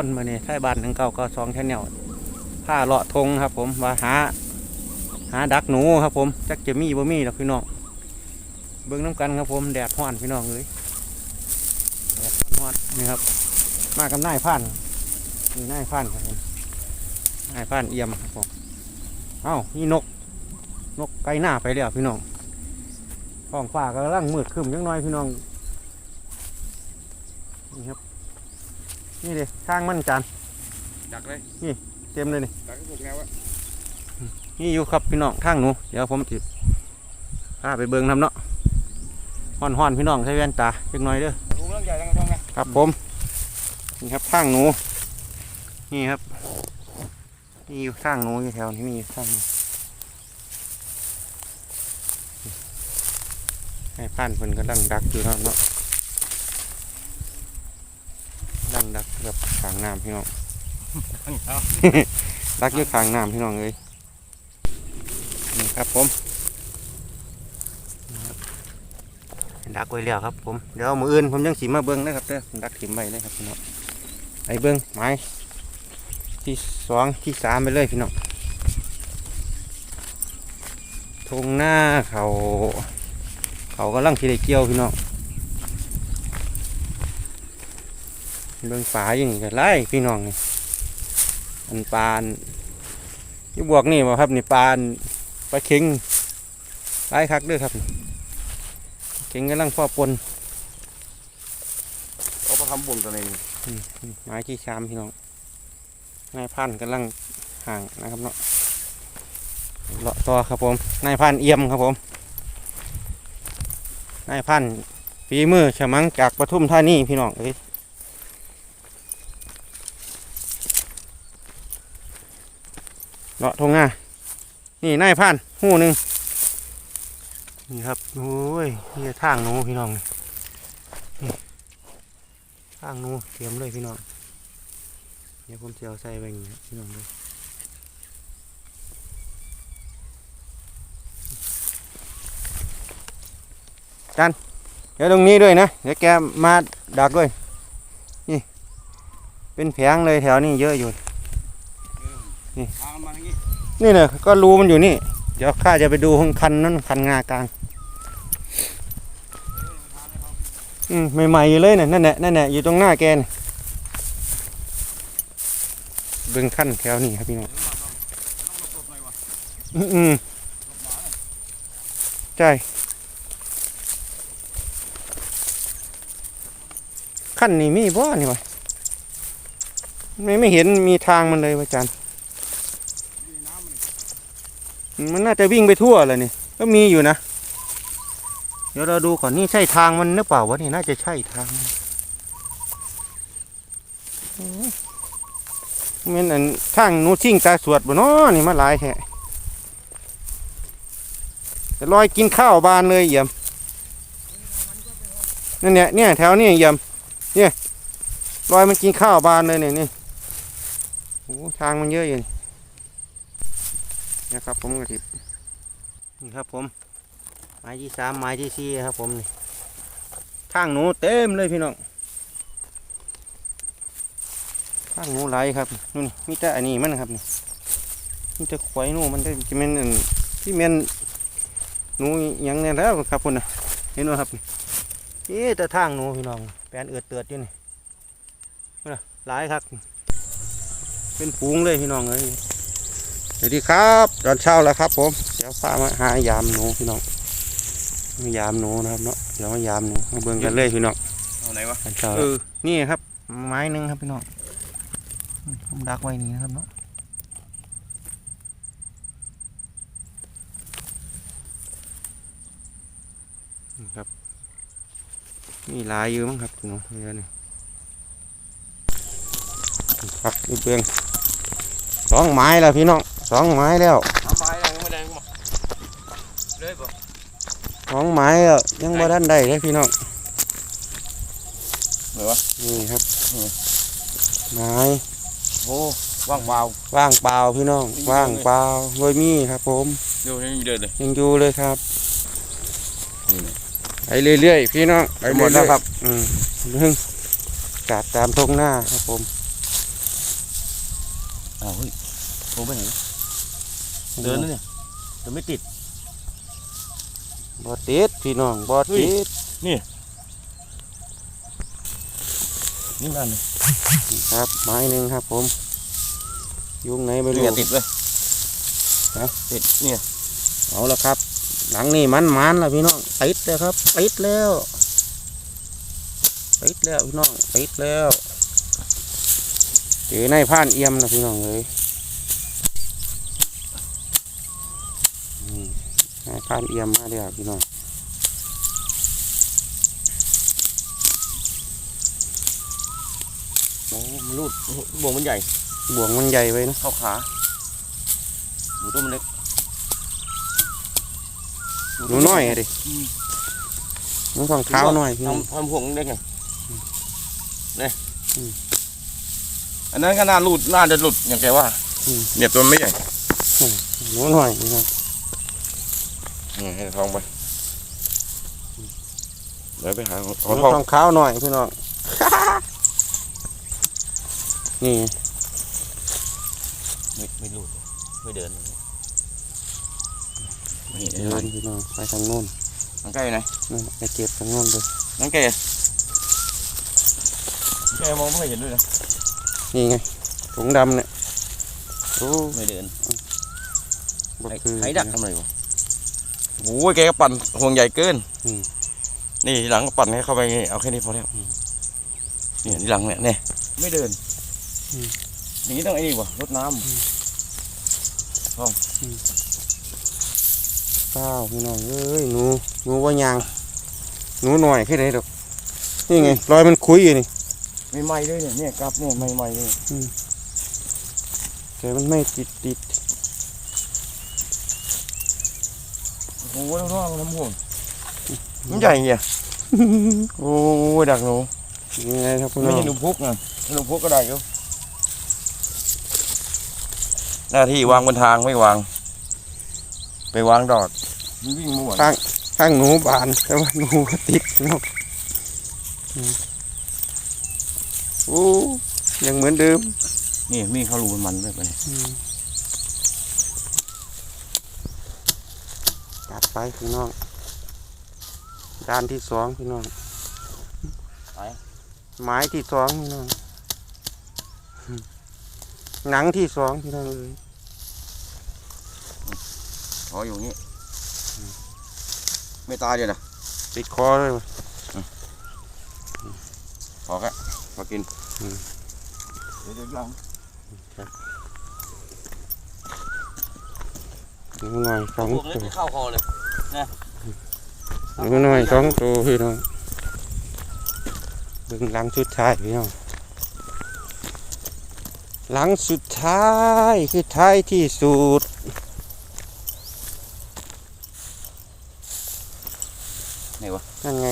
ผู้ทุกคนมาเนี่ไทยบ้านหนึ่งเก้าก็สองแค่แนวผ้าเลาะทงครับ ผมว่าหา หาดักหนูครับ ผมจักจะมีบ่มีหรอกพี่น้องเบิ่งน้ำกันครับผมแดดฮ้อนพี่น้องเลยแดดฮ้อนนี่ครับ มากับนายพันนี่นายพันครับผมนายพันเอี่ยมครับผมเอ้านี่นก นกไก่หน้าไปแล้วพี่น้องท้องฟ้าก็กำลังมืดครึ้มยังน้อยพี่น้องนี่ครับ นี่เลยทางมันจานดักเลยเต็มเลยนี่ดักให้ถูกแนววะนี่อยู่ครับพี่น้องทางหนูเดี๋ยวผมติพาไปเบิ่งทำเนาะห้อนห้อนๆพี่น้องใช้แว่นตาเล็กน้อยเด้อรู้เรื่องใหญ่ยังไงช่องไงครับผมนี่ครับทางหนู นี่ครับนี่อยู่ทางหนูอยู่แถวนี้มีอยู่ทางหนูให้ผ่านเพิ่นกำลังดักอยู่เนาะเนาะกำลัง ดักกับขางน้ำพี่น้องดักอยู่ขางน้ำพี่น้องเลยนี่ครับผมนี่ครับดักไว้แล้วครับผมเดี๋ยวมืออื่นผมยังสีมาเบิ้งนะครับเด้อผมดักถิ่มไว้เลยครับพี่น้องไอ้เบิ้งไม้ที่สองที่สามไปเลยพี่น้องทงหน้าเขา เขากำลังที่ได้เกี่ยวพี่น้อง เบิ้งฝาอยู่นี่ก็ไล่พี่น้องนี่อันปานนี่บวกนี่บ่ครับนี่ปานปลาเข็งหลายคักเด้วยครับเข็งกำลังพ่อปนเอาไปทำบุญตัวนี้อืมอืมไม้ที่ชามพี่น้องนายพันธุ์กำลังห่างนะครับเนาะเลาะต่อครับผมนายพันธุ์เอี่ยมครับผมนายพันธุ์ฝีมือฉมังจากปทุมธานีพี่น้องเอ้ย เลาะทงหน้านี่นายพันธุ์หูหนึ่งนี่ครับโอ้ยนี่ทางหนูพี่น้องนี่ข้างนู้นเตรียมเลยพี่น้องเดี๋ยวผมจะเอาใส่ไปอย่างนี้พี่น้องเลยจันเดี๋ยวตรงนี้ด้วยนะเดี๋ยวแกมาดักด้วยนี่เป็นแผงเลยแถวนี้เยอะอยู่ ทางมาอย่าง นี้นี่เนี่ยก็รูมันอยู่นี่ เดี๋ยวข้าจะไปดูของคันนั้นคันงากลาง อืมใหม่ๆอยู่เลยน่ะนั่นแหละนั่นแหละอยู่ตรงหน้าแกนเบิ่งขั้นแถวนี้ครับพี่น้องอืมอืมใช่ขั้นนี้มีบ่นี่วะไม่ไม่เห็นมีทางมันเลยวะอาจารย์ มันน่าจะวิ่งไปทั่วเลยนี่ก็มีอยู่นะ เดี๋ยวเราดูก่อนนี่ใช่ทางมันหรือเปล่าวะนี่น่าจะใช่ทางมันอันทางนู้ชิ่งตาสวดบ่เนาะนี่มาหลายแท้แต่ลอยกินข้าวบานเลยเยี่ยมนั่นเนี่ยเนี่ยแถวนี้เยี่ยมเนี่ยลอยมันกินข้าวบานเลยเนี่ยนี่โอ้ทางมันเยอะอยู่นี่ นะครับผมกระติบนี่ครับผมไม้ที่สามไม้ที่สี่ครับผมนี่ทางหนูเต็มเลยพี่น้องทางหนูไหลายครับนู่นนี่มีแต่อันนี้มันครับนี่มีแต่ควายหนูมันได้จะเป็นอันที่เป็นหนูยังเนี่ยแล้วครับพุ่นะเห็นไหมครับนี่เอ๊ะแต่ทางหนูพี่น้องแปลนเอือดเตือดอยู่นี่นะหลายครับ เป็นฝูงเลยพี่น้องเอ้ย สวัสดีครับตอนเช้าแล้วครับผมเดี๋ยวพามาหายามหนูพี่น้องมายามหนูนะครับเนาะเดี๋ยวมายามหนูมาเบิ่งกันเลยพี่น้องเอาไหนวะกันเช้าเออนี่ครับ ไม้หนึ่งครับพี่น้องผมดักไว้นี่นะครับเนาะนี่ครับมีหลายอยู่มั้งครับพี่น้องเดี๋ยวนี่ครับนี่เบิ่ง สองไม้แล้วพี่น้องสองไม้แล้วทำไมยังไม่แดงกูมาเลยป่ะสองไม้แล้วยังบ่ทันได้เลยพี่น้องไหนวะนี่ครับไม้โอ้ว่างเปล่าว่างเปล่าพี่น้องว่างเปล่าโดยมีครับ ผมเดี๋ยวยังมีเดินเลยยังอยู่เลยครับนี่นะไปเรื่อยๆพี่น้องไปหมดแล้วครับ อืมเรื่องกาดตามทงหน้าครับผม อ้าวเฮ้ ยโอ้ไปไหนเดินนะเนี่ยแต่ไม่ติดบ่ติดพี่น้องบ่เฮ้ยติดนี่นั่นเลยครับ ไม้หนึ่งครับผม ยุงไหนไม่รู้เนี่ยติดเลยฮะติดเนี่ยเอาละครับ หลังนี่มันมันแล้วพี่น้องติดแล้วครับติดแล้วติดแล้วพี่น้องติดแล้วเจอในผ่านเอี่ยมนะพี่น้องเลยนี่นาย ผ่านเอี่ยมมาแล้วพี่น้องโอ้มันรูดบ่วงมันใหญ่บ่วงมันใหญ่ไว้นะเข้าขาหมูตัวมันเล็กหนูน้อยอะดิหนูของเท้าหน่อยพี่น้องทำทำพวงเล็กไงเนี่ยอืมอันนั้นก็น่ารูดน่าจะหลุดอย่างแกว่าอืมเนี่ยตัวมันไม่ใหญ่หนูน้อยพี่น้อง นี่ให้ทองไปเดี๋ยวไปหาขอทองของเท้าหน่อยพี่น้อง นี่ไม่ไม่รูดไม่เดินไม่เดินพี่น้องไปทางโน้นนังไก่ไหนนั่นไปเก็บทางโน้นเลยนังไก่แกมองไม่เห็นด้วยนะนี่ไงถุงดำเนี่ยโอ้ไม่เดินไอ้คือไอ้ดักทำอะไรวะ โอ้ยแกก็ปั่นห่วงใหญ่เกินอืม นี่ทีหลังก็ปั่นให้เข้าไปไงเอาแค่นี้พอแล้วเนี่ยทีหลังเนี่ยเนี่ยไม่เดินอย่างนี้ต้องไอ้นี่วะรดน้เปล่าพี่น้องเอ้ยหนูหนูว่ายางหนูหน่อยแค่ไหนดอกนี่ไงรอยมันคุยอยู่นี่ำไม่ไหม้ด้วยเนี่ยเนี่ยกลับเนี่ยไม่ไหม้เลยแต่มันไม่ติดติด โอ้ยร่องน้ำห่วงมันใหญ่เหี้ยโอ้ยดักหนูยังไงครับพี่ไม่น้อใช่งหนูพุกนะหนูพุกก็ได้อยู่หน้าที่วางบนทางไม่วาง ไปวางดอดมันวิ่งมั่วข้างหนูบานแต่ว่าหนูก็ติดพี่น้องอืมโอ้ยังเหมือนเดิมนี่มีเขารูมันมันแบบนี้จัด ไปพี่น้องด้านที่สองพี่น้องไม้ที่สองพี่น้องหนังที่สองพี่น้องเอ้ยขออยู่นี่ไม่ตายเดี๋ยวนะติดคอเลยวะขอแค่ขอกินอืมเดี๋ยวเดี๋ยวลองหนูหน่อยสองพวกนี้ตัวไม่เข้าคอเลย หนูหน่อยสองตัวพี่น้องเบึงหลังสุดท้ายพี่น้องหลังสุดท้ายคือท้ายที่สุดไหนวะนั่นไง